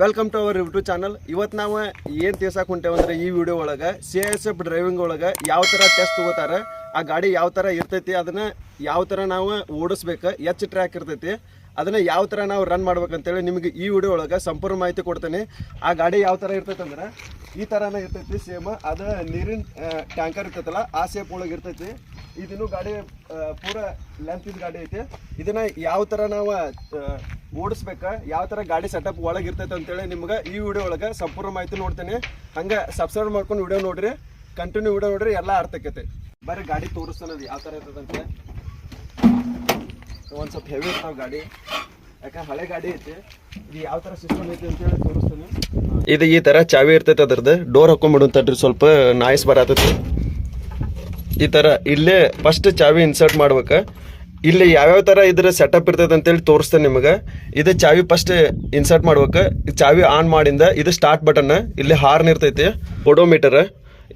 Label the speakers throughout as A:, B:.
A: Welcome to our YouTube channel ಇವತ್ತು ನಾವು ಏನು ತಿಳ್ಸಕ್ಕೆ ಹೊಂಟೇವಂದ್ರೆ ಈ ವಿಡಿಯೋ ಒಳಗೆ ಸಿ ಎಸ್ ಎಫ್ ಡ್ರೈವಿಂಗ್ ಒಳಗೆ ಯಾವ ಥರ ಟೆಸ್ಟ್ ತೊಗೋತಾರೆ, ಆ ಗಾಡಿ ಯಾವ ಥರ ಇರ್ತೈತಿ, ಅದನ್ನು ಯಾವ ಥರ ನಾವು ಓಡಿಸ್ಬೇಕು, ಎಚ್ ಟ್ರ್ಯಾಕ್ ಇರ್ತೈತಿ, ಅದನ್ನು ಯಾವ ಥರ ನಾವು ರನ್ ಮಾಡ್ಬೇಕಂತೇಳಿ ನಿಮಗೆ ಈ ವಿಡಿಯೋ ಒಳಗೆ ಸಂಪೂರ್ಣ ಮಾಹಿತಿ ಕೊಡ್ತೇನೆ. ಆ ಗಾಡಿ ಯಾವ ಥರ ಇರ್ತೈತೆ ಅಂದ್ರೆ ಈ ಥರನೇ ಇರ್ತೈತಿ ಸೇಮ್ ಅದು ನೀರಿನ ಟ್ಯಾಂಕರ್ ಇರ್ತೈತಲ್ಲ, ಆ ಸೇಪ್ ಒಳಗೆ ಇರ್ತೈತಿ. ಇದನ್ನು ಗಾಡಿ ಪೂರ ಲೆಂತ್ ಇದ್ ಗಾಡಿ ಐತಿ. ಇದನ್ನ ಯಾವ ಥರ ನಾವು ಓಡಿಸ್ಬೇಕ, ಯಾವ ಥರ ಗಾಡಿ ಸೆಟಪ್ ಒಳಗೆ ಇರ್ತೈತೆ ಅಂತೇಳಿ ನಿಮ್ಗೆ ಈ ವಿಡಿಯೋ ಒಳಗೆ ಸಂಪೂರ್ಣ ಮಾಹಿತಿ ನೋಡ್ತೇನೆ. ಹಂಗೆ ಸಬ್ಸ್ಕ್ರೈಬ್ ಮಾಡ್ಕೊಂಡು ವಿಡಿಯೋ ನೋಡ್ರಿ. ಕಂಟಿನ್ಯೂ ವಿಡಿಯೋ ನೋಡ್ರಿ, ಎಲ್ಲ ಅರ್ಥ ಆಕೈತೆ. ಬರೀ ಗಾಡಿ ತೋರಿಸ್ತಾನದು ಯಾವ ಥರ ಇರ್ತದಂತೆ ಒಂದು ಸ್ವಲ್ಪ ಹೆವಿ ಇರ್ತಾವ ಗಾಡಿ. ಯಾಕಂದ್ರೆ ಹಳೆ ಗಾಡಿ ಐತಿ. ಇದು ಯಾವ ಥರ ಸಿಸ್ಟಮ್ ಐತಿ ಅಂತೇಳಿ ತೋರಿಸ್ತಾನೆ. ಇದು ಈ ಥರ ಚಾವಿ ಇರ್ತೈತೆ ಅದ್ರದ್ದು. ಡೋರ್ ಹಾಕೊಂಡ್ಬಿಡುತ್ತಡ್ರಿ ಸ್ವಲ್ಪ ನಾಯ್ಸ್ ಬರತೈತಿ. ಈ ಥರ ಇಲ್ಲೇ ಫಸ್ಟ್ ಚಾವಿ ಇನ್ಸರ್ಟ್ ಮಾಡ್ಬೇಕು. ಇಲ್ಲಿ ಯಾವ್ಯಾವ ಥರ ಇದ್ರ ಸೆಟಪ್ ಅಂತ ಅಂತೇಳಿ ತೋರಿಸ್ತೇನೆ ನಿಮಗೆ. ಇದು ಚಾವಿ ಫಸ್ಟ್ ಇನ್ಸರ್ಟ್ ಮಾಡ್ಬೇಕು. ಚಾವಿ ಆನ್ ಮಾಡಿಂದ ಇದು ಸ್ಟಾರ್ಟ್ ಬಟನ್ ಇಲ್ಲಿ ಹಾರ್ನ್ ಇರ್ತೈತಿ ಓಡೋಮೀಟರ್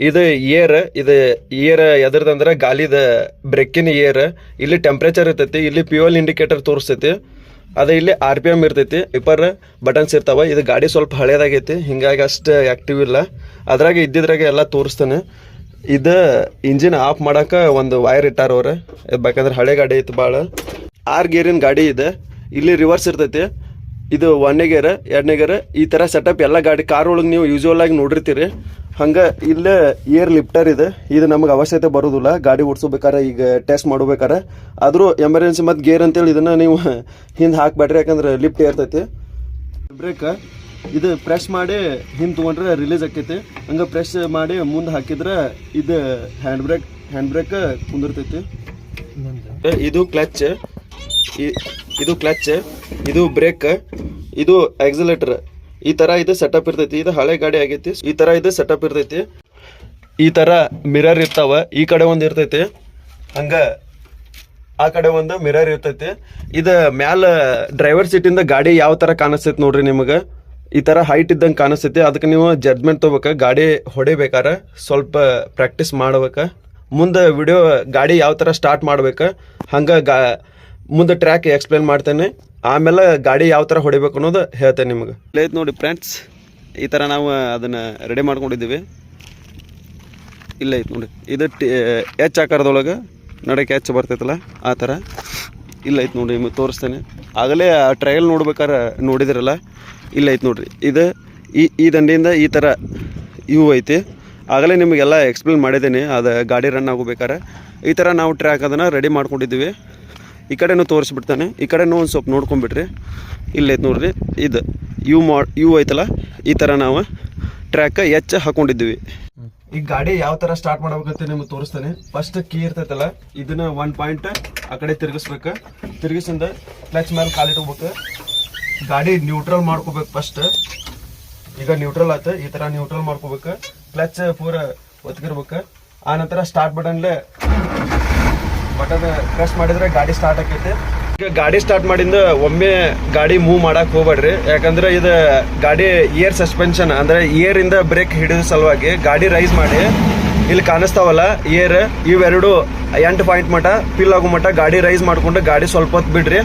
A: ಇದು ಏರ್ ಇದು ಏರ್ ಎದ್ರದಂದ್ರೆ ಗಾಲಿದ ಬ್ರೆಕ್ಕಿನ ಏರ್ ಇಲ್ಲಿ ಟೆಂಪ್ರೇಚರ್ ಇರ್ತೈತಿ, ಇಲ್ಲಿ ಪ್ಯೂಲ್ ಇಂಡಿಕೇಟರ್ ತೋರಿಸ್ತೈತಿ, ಅದೇ ಇಲ್ಲಿ ಆರ್ ಪಿ ಎಂ ಇರ್ತೈತಿ, ಇಪ್ಪರ್ ಬಟನ್ಸ್ ಇರ್ತಾವ, ಇದು ಗಾಡಿ ಸ್ವಲ್ಪ ಹಳೇದಾಗೈತಿ, ಹಿಂಗಾಗಿ ಅಷ್ಟು ಆಕ್ಟಿವ್ ಇಲ್ಲ. ಅದ್ರಾಗೆ ಇದ್ದಿದ್ರಾಗೆ ಎಲ್ಲ ತೋರಿಸ್ತಾನೆ. ಇದು ಇಂಜಿನ್ ಆಫ್ ಮಾಡಕ್ಕೆ ಒಂದು ವೈರ್ ಇಟ್ಟಾರ ಅವ್ರು. ಬೇಕಂದ್ರೆ ಹಳೆ ಗಾಡಿ ಐತಿ ಭಾಳ ಆರ್ ಗೇರಿನ ಗಾಡಿ ಇದೆ. ಇಲ್ಲಿ ರಿವರ್ಸ್ ಇರ್ತೈತಿ. ಇದು ಒಂದನೇ ಗೇರ್ ಎರಡನೇ ಗೇರ್ ಈ ಥರ ಸೆಟಪ್ ಎಲ್ಲ ಗಾಡಿ ಕಾರ್ ಒಳಗೆ ನೀವು ಯೂಶುವಲ್ ಆಗಿ ನೋಡಿರ್ತೀರಿ. ಹಂಗೆ ಇಲ್ಲೇ ಏರ್ ಲಿಫ್ಟರ್ ಇದೆ. ಇದು ನಮಗೆ ಅವಶ್ಯಕತೆ ಬರೋದಿಲ್ಲ. ಗಾಡಿ ಓಡಿಸ್ಬೇಕಾರೆ ಈಗ ಟೆಸ್ಟ್ ಮಾಡ್ಬೇಕಾರೆ. ಆದರೂ ಎಮರ್ಜೆನ್ಸಿ ಮತ್ತು ಗೇರ್ ಅಂತೇಳಿ ಇದನ್ನು ನೀವು ಹಿಂದೆ ಹಾಕ್ಬೇಡ್ರಿ. ಯಾಕಂದ್ರೆ ಲಿಫ್ಟ್ ಏರ್ತೈತಿ. ಬ್ರೇಕ್ ಇದು ಪ್ರೆಶ್ ಮಾಡಿ ಹಿಂದೆ ತೊಗೊಂಡ್ರೆ ರಿಲೀಸ್ ಆಕೈತಿ. ಹಂಗೆ ಪ್ರೆಶ್ ಮಾಡಿ ಮುಂದೆ ಹಾಕಿದ್ರೆ ಇದು ಹ್ಯಾಂಡ್ ಬ್ರೇಕ್ ಹ್ಯಾಂಡ್ ಬ್ರೇಕ್ ಕುಂದಿರ್ತೈತಿ. ಇದು ಕ್ಲಚ್ ಇದು ಕ್ಲಚ್ ಇದು ಬ್ರೇಕ್ ಇದು ಎಕ್ಸಲೇಟರ್ ಈ ತರ ಇದು ಸೆಟಪ್ ಇರ್ತೈತಿ. ಇದು ಹಳೆ ಗಾಡಿ ಆಗೈತಿ. ಈ ತರ ಇದು ಸೆಟಪ್ ಇರ್ತೈತಿ. ಈ ತರ ಮಿರರ್ ಇರ್ತಾವ. ಈ ಕಡೆ ಒಂದು ಇರ್ತೈತಿ. ಹಂಗ ಆ ಕಡೆ ಒಂದು ಮಿರರ್ ಇರ್ತೈತಿ. ಇದು ಮ್ಯಾಲ ಡ್ರೈವರ್ ಸೀಟಿಂದ ಗಾಡಿ ಯಾವ ತರ ಕಾಣಿಸ್ತೈತಿ ನೋಡ್ರಿ ನಿಮಗೆ? ಈ ಥರ ಹೈಟ್ ಇದ್ದಂಗೆ ಕಾಣಿಸ್ತೈತಿ. ಅದಕ್ಕೆ ನೀವು ಜಡ್ಜ್ಮೆಂಟ್ ತೊಗೋಬೇಕು. ಗಾಡಿ ಹೊಡಿಬೇಕಾರ ಸ್ವಲ್ಪ ಪ್ರಾಕ್ಟೀಸ್ ಮಾಡ್ಬೇಕು. ಮುಂದೆ ವಿಡಿಯೋ ಗಾಡಿ ಯಾವ ಥರ ಸ್ಟಾರ್ಟ್ ಮಾಡ್ಬೇಕು. ಹಂಗೆ ಗಾ ಮುಂದೆ ಟ್ರ್ಯಾಕ್ ಎಕ್ಸ್ಪ್ಲೇನ್ ಮಾಡ್ತೇನೆ. ಆಮೇಲೆ ಗಾಡಿ ಯಾವ ಥರ ಹೊಡಿಬೇಕು ಅನ್ನೋದು ಹೇಳ್ತೇನೆ ನಿಮಗೆ. ಲೇತ್ ನೋಡಿ ಫ್ರೆಂಡ್ಸ್ ಈ ಥರ ನಾವು ಅದನ್ನು ರೆಡಿ ಮಾಡ್ಕೊಂಡಿದ್ದೀವಿ. ಇಲ್ಲ ಐತೆ ನೋಡಿ. ಇದು ಟಿ, ಎಚ್ ಆಕಾರದೊಳಗೆ ನಡಕ್ಕೆ ಹೆಚ್ಚು ಬರ್ತೈತಲ್ಲ, ಆ ಥರ ಇಲ್ಲ ಐತೆ ನೋಡಿ ನಿಮಗೆ ತೋರಿಸ್ತೇನೆ. ಆಗಲೇ ಆ ಟ್ರಯಲ್ ನೋಡ್ಬೇಕಾರೆ ನೋಡಿದಿರಲ್ಲ? ಇಲ್ಲ ಐತೆ ನೋಡ್ರಿ. ಇದು ಈ ಈ ದಂಡೆಯಿಂದ ಈ ಥರ ಇವು ಐತಿ. ಆಗಲೇ ನಿಮಗೆಲ್ಲ ಎಕ್ಸ್ಪ್ಲೇನ್ ಮಾಡಿದ್ದೀನಿ. ಅದು ಗಾಡಿ ರನ್ ಆಗೋಬೇಕಾರೆ ಈ ಥರ ನಾವು ಟ್ರ್ಯಾಕ್ ಅದನ್ನು ರೆಡಿ ಮಾಡ್ಕೊಂಡಿದ್ದೀವಿ. ಈ ಕಡೆನೂ ತೋರಿಸ್ಬಿಡ್ತಾನೆ. ಈ ಕಡೆನೂ ಒಂದು ಸ್ವಲ್ಪ ನೋಡ್ಕೊಂಬಿಟ್ರಿ ಇಲ್ಲೈತೆ ನೋಡ್ರಿ. ಇದು ಇವು ಮಾ ಇವು ಐತಲ್ಲ? ಈ ಥರ ನಾವು ಟ್ರ್ಯಾಕ್ ಎಚ್ ಹಾಕೊಂಡಿದ್ದೀವಿ. ಈ ಗಾಡಿ ಯಾವ ತರ ಸ್ಟಾರ್ಟ್ ಮಾಡ್ಬೇಕಂತ ನಿಮ್ಗೆ ತೋರಿಸ್ತಾನೆ. ಫಸ್ಟ್ ಕೀ ಇರ್ತೈತಲ್ಲ, ಇದನ್ನ ಒನ್ ಪಾಯಿಂಟ್ ಆ ಕಡೆ ತಿರ್ಗಿಸ್ಬೇಕು. ತಿರ್ಗಿಸಿಂದ ಕ್ಲಚ್ ಮೇಲೆ ಕಾಲಿಟ್ಕೋಬೇಕು ಗಾಡಿ ನ್ಯೂಟ್ರಲ್ ಮಾಡ್ಕೋಬೇಕು ಫಸ್ಟ್ ಈಗ ನ್ಯೂಟ್ರಲ್ ಆತ ಈ ತರ ನ್ಯೂಟ್ರಲ್ ಮಾಡ್ಕೋಬೇಕು. ಕ್ಲಚ್ ಪೂರ ಒತ್ಗಿರ್ಬೇಕು. ಆ ನಂತರ ಸ್ಟಾರ್ಟ್ ಬಟನ್ಲೆ ಬಟನ್ ಪ್ರೆಸ್ ಮಾಡಿದ್ರೆ ಗಾಡಿ ಸ್ಟಾರ್ಟ್ ಆಕೈತೆ ಗಾಡಿ ಸ್ಟಾರ್ಟ್ ಮಾಡಿಂದ ಒಮ್ಮೆ ಗಾಡಿ ಮೂವ್ ಮಾಡಕ್ ಹೋಗ್ಬೇಡ್ರಿ. ಯಾಕಂದ್ರೆ ಇದು ಗಾಡಿ ಏರ್ ಸಸ್ಪೆನ್ಷನ್ ಅಂದ್ರೆ ಏರ್ ಇಂದ ಬ್ರೇಕ್ ಹಿಡಿದ ಸಲುವಾಗಿ ಗಾಡಿ ರೈಸ್ ಮಾಡಿ ಇಲ್ಲಿ ಕಾಣಿಸ್ತಾವಲ್ಲ, ಏರ್ ಇವೆರಡು ಎಂಟು ಪಾಯಿಂಟ್ ಮಟ ಫಿಲ್ ಆಗೋ ಮಟ ಗಾಡಿ ರೈಸ್ ಮಾಡ್ಕೊಂಡು ಗಾಡಿ ಸ್ವಲ್ಪ ಹೊತ್ತು ಬಿಡ್ರಿ.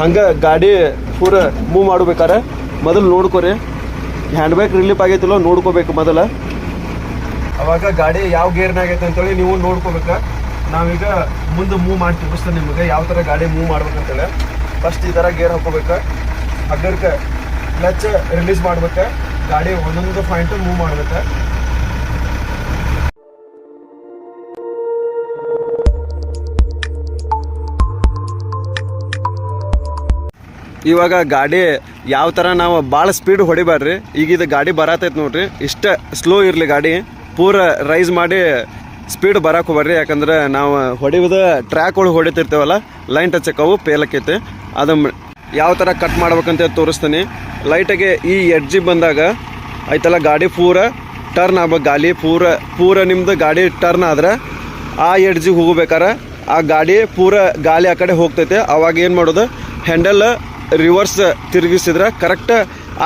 A: ಹಂಗ ಗಾಡಿ ಪೂರ ಮೂವ್ ಮಾಡ್ಬೇಕಾರೆ ಮೊದಲು ನೋಡ್ಕೊರಿ. ಹ್ಯಾಂಡ್ ಬ್ಯಾಗ್ ರಿಲೀಫ್ ಆಗೈತಿಲ್ಲ ನೋಡ್ಕೋಬೇಕು ಮೊದಲ. ಅವಾಗ ಗಾಡಿ ಯಾವ ಗೇರ್ನಾಗೈತೆ ಅಂತೇಳಿ ನೀವು ನೋಡ್ಕೋಬೇಕ. ನಾವೀಗ ಮುಂದೆ ಮೂವ್ ಮಾಡಿ ತೋರಿಸ್ತೇನೆ ನಿಮಗೆ ಯಾವ ಥರ ಗಾಡಿ ಮೂವ್ ಮಾಡ್ಬೇಕಂತೇಳಿ. ಫಸ್ಟ್ ಈ ಥರ ಗೇರ್ ಹಾಕೋಬೇಕು ಹಗ್ಗರ್ಕ ಕ್ಲಚ್ ರಿಲೀಸ್ ಮಾಡ್ಬೇಕು. ಗಾಡಿ ಒಂದೊಂದು ಪಾಯಿಂಟ್ ಮೂವ್ ಮಾಡ್ಬೇಕು. ಇವಾಗ ಗಾಡಿ ಯಾವ ಥರ ನಾವು ಭಾಳ ಸ್ಪೀಡ್ ಹೊಡಿಬಾರ್ರಿ ಈಗ ಇದು ಗಾಡಿ ಬರತೈತೆ ನೋಡ್ರಿ. ಇಷ್ಟ ಸ್ಲೋ ಇರಲಿ ಗಾಡಿ. ಪೂರ ರೈಸ್ ಮಾಡಿ ಸ್ಪೀಡ್ ಬರಕ್ಕೆ ಬರ್ರಿ ಯಾಕಂದ್ರೆ ನಾವು ಹೊಡಿಯೋದ ಟ್ರ್ಯಾಕ್ ಒಳಗೆ ಹೊಡಿತಿರ್ತೇವಲ್ಲ ಲೈನ್ ಟಚ್ ಅವು ಪೇಲಕ್ಕೈತೆ. ಅದು ಯಾವ ಥರ ಕಟ್ ಮಾಡ್ಬೇಕಂತ ತೋರಿಸ್ತೀನಿ. ಲೈಟಾಗೆ ಈ ಎಡ್ಜಿ ಬಂದಾಗ ಆಯ್ತಲ್ಲ, ಗಾಡಿ ಪೂರ ಟರ್ನ್ ಆಗ್ಬೇಕು, ಗಾಲಿ ಪೂರ ಪೂರ ನಿಮ್ಮದು ಗಾಡಿ ಟರ್ನ್ ಆದ್ರೆ ಆ ಎಡ್ಜಿಗೆ ಹೋಗ್ಬೇಕಾರೆ ಆ ಗಾಡಿ ಪೂರ ಗಾಲಿ ಆ ಕಡೆ ಹೋಗ್ತೈತೆ. ಅವಾಗ ಏನು ಮಾಡೋದು? ಹ್ಯಾಂಡಲ್ ರಿವರ್ಸ್ ತಿರುಗಿಸಿದ್ರೆ ಕರೆಕ್ಟ್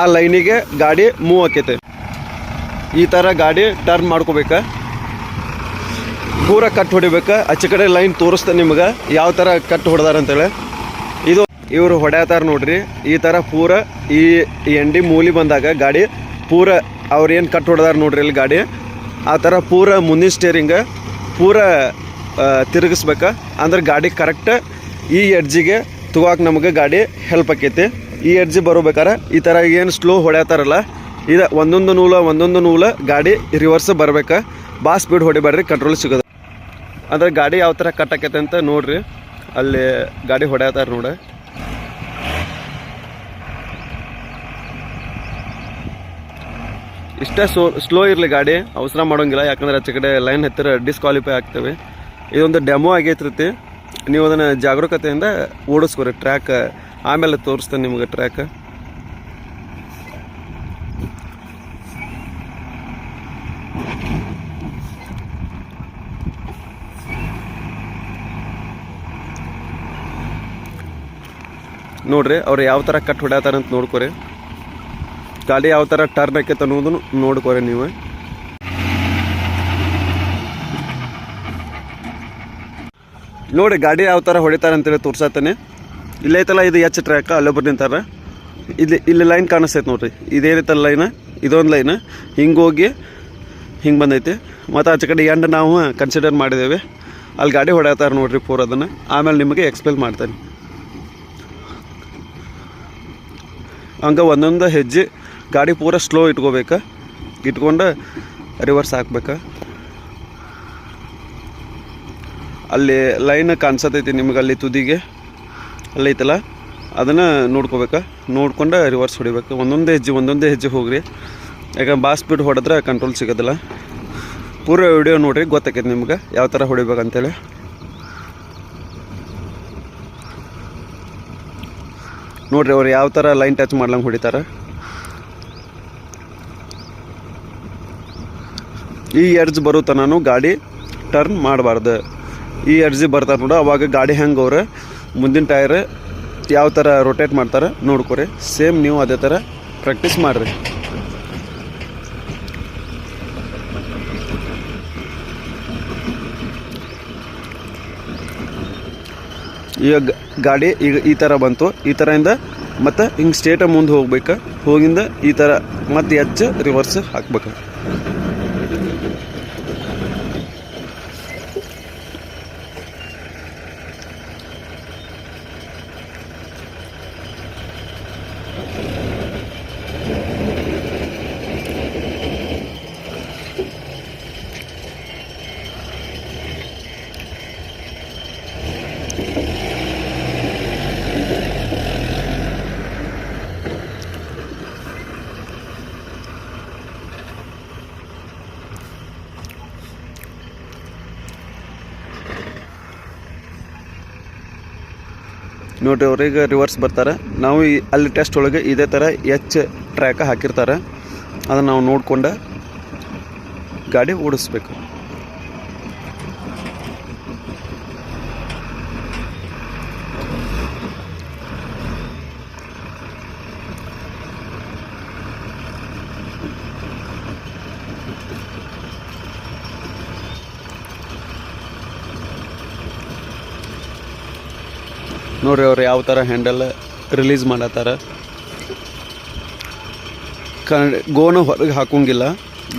A: ಆ ಲೈನಿಗೆ ಗಾಡಿ ಮೂವ್ ಆಕೈತೆ. ಈ ಥರ ಗಾಡಿ ಟರ್ನ್ ಮಾಡ್ಕೋಬೇಕು. ಪೂರ ಕಟ್ ಹೊಡಿಬೇಕು. ಆಚೆ ಕಡೆ ಲೈನ್ ತೋರಿಸ್ತೇನೆ ನಿಮ್ಗೆ. ಯಾವ ಥರ ಕಟ್ ಹೊಡೆದಾರ ಅಂತೇಳಿ. ಇದು ಇವರು ಹೊಡ್ಯಾತಾರ ನೋಡ್ರಿ. ಈ ಥರ ಪೂರ ಈ ಎಂಡಿ ಮೂಲಿ ಬಂದಾಗ ಗಾಡಿ ಪೂರ ಅವ್ರೇನು ಕಟ್ ಹೊಡೆದಾರ ನೋಡ್ರಿ ಇಲ್ಲಿ ಗಾಡಿ. ಆ ಥರ ಪೂರ ಮುಂದಿನ ಸ್ಟೇರಿಂಗ ಪೂರ ತಿರುಗಿಸ್ಬೇಕು. ಅಂದ್ರೆ ಗಾಡಿ ಕರೆಕ್ಟ್ ಈ ಎಡ್ಜಿಗೆ ತಗೋಕೆ ನಮಗೆ ಗಾಡಿ ಹೆಲ್ಪ್ ಆಕೈತಿ. ಈ ಎಡ್ಜಿ ಬರೋಬೇಕಾರೆ. ಈ ಥರ ಏನು ಸ್ಲೋ ಹೊಡ್ಯಾತಾರಲ್ಲ, ಇದು ಒಂದೊಂದು ನೂಲ ಒಂದೊಂದು ನೂಲ ಗಾಡಿ ರಿವರ್ಸ್ ಬರ್ಬೇಕು. ಬಾ ಸ್ಪೀಡ್ ಹೊಡಿಬೇಡ್ರಿ ಕಂಟ್ರೋಲ್ ಸಿಗೋದು. ಅಂದ್ರೆ ಗಾಡಿ ಯಾವ ಥರ ಕಟ್ಟಾಕೈತೆ ಅಂತ ನೋಡ್ರಿ. ಅಲ್ಲಿ ಗಾಡಿ ಹೊಡ್ಯಾತಾರ ನೋಡ. ಇಷ್ಟೇ ಸೋ ಸ್ಲೋ ಇರಲಿ ಗಾಡಿ, ಅವಸರ ಮಾಡೋಂಗಿಲ್ಲ. ಯಾಕಂದ್ರೆ ಆಚೆ ಕಡೆ ಲೈನ್ ಹತ್ತಿರ ಡಿಸ್ಕ್ವಾಲಿಫೈ ಆಗ್ತವೆ. ಇದೊಂದು ಡೆಮೋ ಆಗೈತಿರ್ತಿ ನೀವು ಅದನ್ನು ಜಾಗರೂಕತೆಯಿಂದ ಓಡಿಸ್ಕೊರಿ ಟ್ರ್ಯಾಕ್ ಆಮೇಲೆ ತೋರಿಸ್ತೇನೆ ನಿಮ್ಗೆ ಟ್ರ್ಯಾಕ್ ನೋಡ್ರಿ, ಅವ್ರು ಯಾವ ಥರ ಕಟ್ ಹೊಡ್ಯಾತಾರ ಅಂತ ನೋಡ್ಕೊರಿ. ಗಾಡಿ ಯಾವ ಥರ ಟರ್ನ್ ಆಕೈತೆ ಅನ್ನೋದನ್ನು ನೋಡ್ಕೊರಿ ನೀವು. ನೋಡಿ ಗಾಡಿ ಯಾವ ಥರ ಹೊಡಿತಾರೆ ಅಂತೇಳಿ ತೋರ್ಸತ್ತಾನೆ ಇಲ್ಲೈತಲ್ಲ ಇದು ಎಚ್ ಟ್ರ್ಯಾಕ್ ಅಲ್ಲೊಬ್ಬರು ನಿಂತಾರೆ. ಇಲ್ಲಿ ಇಲ್ಲಿ ಲೈನ್ ಕಾಣಿಸ್ತೈತೆ ನೋಡ್ರಿ. ಇದೇನೈತಲ್ಲ ಲೈನ್ ಇದೊಂದು ಲೈನ್ ಹಿಂಗೆ ಹೋಗಿ, ಹಿಂಗೆ ಬಂದೈತಿ. ಮತ್ತು ಆಚೆ ಕಡೆ ಎಂಡ್ ನಾವು ಕನ್ಸಿಡರ್ ಮಾಡಿದ್ದೇವೆ. ಅಲ್ಲಿ ಗಾಡಿ ಹೊಡೆಯತ್ತಾರೆ ನೋಡ್ರಿ ಪೂರ ಅದನ್ನು. ಆಮೇಲೆ ನಿಮಗೆ ಎಕ್ಸ್ಪ್ಲೇನ್ ಮಾಡ್ತೇನೆ. ಹಂಗೆ ಒಂದೊಂದು ಹೆಜ್ಜೆ ಗಾಡಿ ಪೂರ ಸ್ಲೋ ಇಟ್ಕೋಬೇಕು. ಇಟ್ಕೊಂಡು ರಿವರ್ಸ್ ಹಾಕ್ಬೇಕು. ಅಲ್ಲಿ ಲೈನ್ ಕಾಣಿಸತೈತಿ ನಿಮ್ಗೆ ಅಲ್ಲಿ ತುದಿಗೆ. ಅಲ್ಲಿ ಐತಲ್ಲ? ಅದನ್ನು ನೋಡ್ಕೋಬೇಕು. ನೋಡ್ಕೊಂಡು ರಿವರ್ಸ್ ಹೊಡಿಬೇಕು. ಒಂದೊಂದೇ ಹೆಜ್ಜೆ ಒಂದೊಂದೇ ಹೆಜ್ಜೆ ಹೋಗ್ರಿ. ಯಾಕಂದ್ರೆ ಬಾ ಸ್ಪೀಡ್ ಹೊಡೆದ್ರೆ ಕಂಟ್ರೋಲ್ ಸಿಗೋದಿಲ್ಲ. ಪೂರ ವಿಡಿಯೋ ನೋಡಿರಿ, ಗೊತ್ತಾಕೈತೆ ನಿಮ್ಗೆ ಯಾವ ಥರ ಹೊಡಿಬೇಕಂತೇಳಿ. ನೋಡ್ರಿ ಅವ್ರು ಯಾವ ಥರ ಲೈನ್ ಟಚ್ ಮಾಡ್ಲಂಗೆ ಹೊಡಿತಾರೆ. ಈ ಎಡ್ಜ್ ಬರೋ ತನೂ ಗಾಡಿ ಟರ್ನ್ ಮಾಡಬಾರ್ದು. ಈ ಎಡ್ಜಿ ಬರ್ತಾರೆ ನೋಡು, ಅವಾಗ ಗಾಡಿ ಹೆಂಗೆ ಅವ್ರು, ಮುಂದಿನ ಟೈರ್ ಯಾವ ಥರ ರೊಟೇಟ್ ಮಾಡ್ತಾರೆ ನೋಡ್ಕೊರಿ. ಸೇಮ್ ನೀವು ಅದೇ ಥರ ಪ್ರಾಕ್ಟೀಸ್ ಮಾಡಿರಿ. ಈಗ ಗಾಡಿ ಈಗ ಈ ಥರ ಬಂತು. ಈ ಥರದಿಂದ ಮತ್ತು ಹಿಂಗೆ ಸ್ಟೇಟ ಮುಂದೆ ಹೋಗ್ಬೇಕು. ಹೋಗಿಂದ ಈ ಥರ ಮತ್ತೆ ಹೆಚ್ಚು ರಿವರ್ಸ್ ಹಾಕ್ಬೇಕು. ನೋಡ್ರಿ, ಅವ್ರಿಗೆ ರಿವರ್ಸ್ ಬರ್ತಾರೆ. ನಾವು ಈ ಅಲ್ಲಿ ಟೆಸ್ಟ್ ಒಳಗೆ ಇದೇ ಥರ ಎಚ್ ಟ್ರ್ಯಾಕ ಹಾಕಿರ್ತಾರೆ. ಅದನ್ನು ನಾವು ನೋಡಿಕೊಂಡು ಗಾಡಿ ಓಡಿಸ್ಬೇಕು. ನೋಡ್ರಿ ಅವ್ರು ಯಾವ ಥರ ಹ್ಯಾಂಡಲ್ ರಿಲೀಸ್ ಮಾಡತ್ತಾರ. ಕ, ಗೋನು ಹೊರಗೆ ಹಾಕೋಂಗಿಲ್ಲ.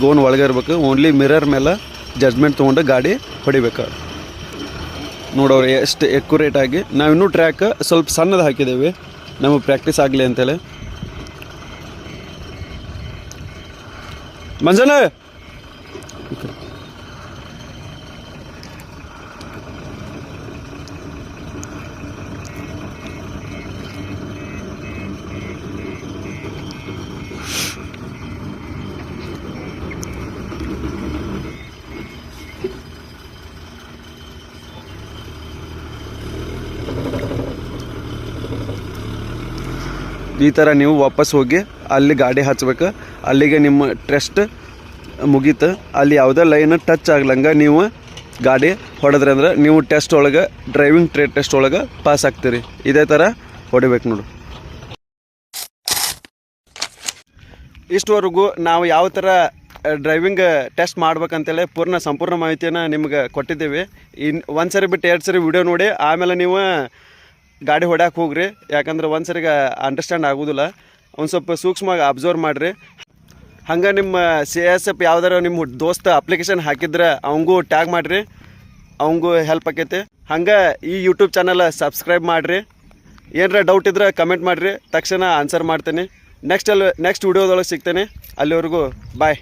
A: ಗೋನ್ ಒಳಗೆ ಇರ್ಬೇಕು. ಓನ್ಲಿ ಮಿರರ್ ಮೇಲೆ ಜಡ್ಜ್ಮೆಂಟ್ ತೊಗೊಂಡು ಗಾಡಿ ಹೊಡಿಬೇಕು. ನೋಡೋರು ಎಷ್ಟು ಎಕ್ಯುರೇಟ್ ಆಗಿ. ನಾವಿನ್ನೂ ಟ್ರ್ಯಾಕ್ ಸ್ವಲ್ಪ ಸಣ್ಣದು ಹಾಕಿದ್ದೇವೆ ನಮಗೆ ಪ್ರಾಕ್ಟೀಸ್ ಆಗಲಿ ಅಂತೇಳಿ. ಮಂಜನ ಈ ಥರ ನೀವು ವಾಪಸ್ ಹೋಗಿ ಅಲ್ಲಿ ಗಾಡಿ ಹಚ್ಬೇಕು. ಅಲ್ಲಿಗೆ ನಿಮ್ಮ ಟ್ರೆಸ್ಟ್ ಮುಗೀತು. ಅಲ್ಲಿ ಯಾವುದೇ ಲೈನ್ ಟಚ್ ಆಗ್ಲಂಗೆ ನೀವು ಗಾಡಿ ಹೊಡೆದ್ರಿ ಅಂದ್ರೆ ನೀವು ಟೆಸ್ಟ್ ಒಳಗೆ ಡ್ರೈವಿಂಗ್ ಟ್ರೇ ಟೆಸ್ಟ್ ಒಳಗೆ ಪಾಸ್ ಆಗ್ತೀರಿ. ಇದೇ ಥರ ಹೊಡಿಬೇಕು ನೋಡು. ಇಷ್ಟವರೆಗೂ ನಾವು ಯಾವ ಥರ ಡ್ರೈವಿಂಗ್ ಟೆಸ್ಟ್ ಮಾಡ್ಬೇಕಂತೇಳಿ ಪೂರ್ಣ ಸಂಪೂರ್ಣ ಮಾಹಿತಿಯನ್ನು ನಿಮ್ಗೆ ಕೊಟ್ಟಿದ್ದೀವಿ. ಇನ್ ಒಂದು ಸರಿ ಬಿಟ್ಟು ಎರಡು ಸರಿ ವಿಡಿಯೋ ನೋಡಿ, ಆಮೇಲೆ ನೀವು ಗಾಡಿ ಹೊಡ್ಯಾಕೆ ಹೋಗ್ರಿ. ಯಾಕಂದ್ರೆ ಒಂದು ಸರಿಗೆ ಅಂಡರ್ಸ್ಟ್ಯಾಂಡ್ ಆಗೋದಿಲ್ಲ. ಒಂದು ಸ್ವಲ್ಪ ಸೂಕ್ಷ್ಮವಾಗಿ ಅಬ್ಸರ್ವ್ ಮಾಡಿರಿ. ಹಂಗೆ ನಿಮ್ಮ ಸಿ ಎಸ್ ಎಫ್ ಯಾವ್ದಾರು ನಿಮ್ಮ ದೋಸ್ತ ಅಪ್ಲಿಕೇಶನ್ ಹಾಕಿದ್ರೆ ಅವಂಗೂ ಟ್ಯಾಗ್ ಮಾಡಿರಿ. ಅವಂಗೂ ಹೆಲ್ಪ್ ಆಕೈತಿ. ಹಂಗೆ ಈ ಯೂಟ್ಯೂಬ್ ಚಾನಲ್ ಸಬ್ಸ್ಕ್ರೈಬ್ ಮಾಡಿರಿ. ಏನರ ಡೌಟ್ ಇದ್ರೆ ಕಮೆಂಟ್ ಮಾಡಿರಿ. ತಕ್ಷಣ ಆನ್ಸರ್ ಮಾಡ್ತೀನಿ. ನೆಕ್ಸ್ಟ್ ಅಲ್ಲಿ ನೆಕ್ಸ್ಟ್ ವಿಡಿಯೋದೊಳಗೆ ಸಿಗ್ತೇನೆ. ಅಲ್ಲಿವರೆಗೂ ಬಾಯ್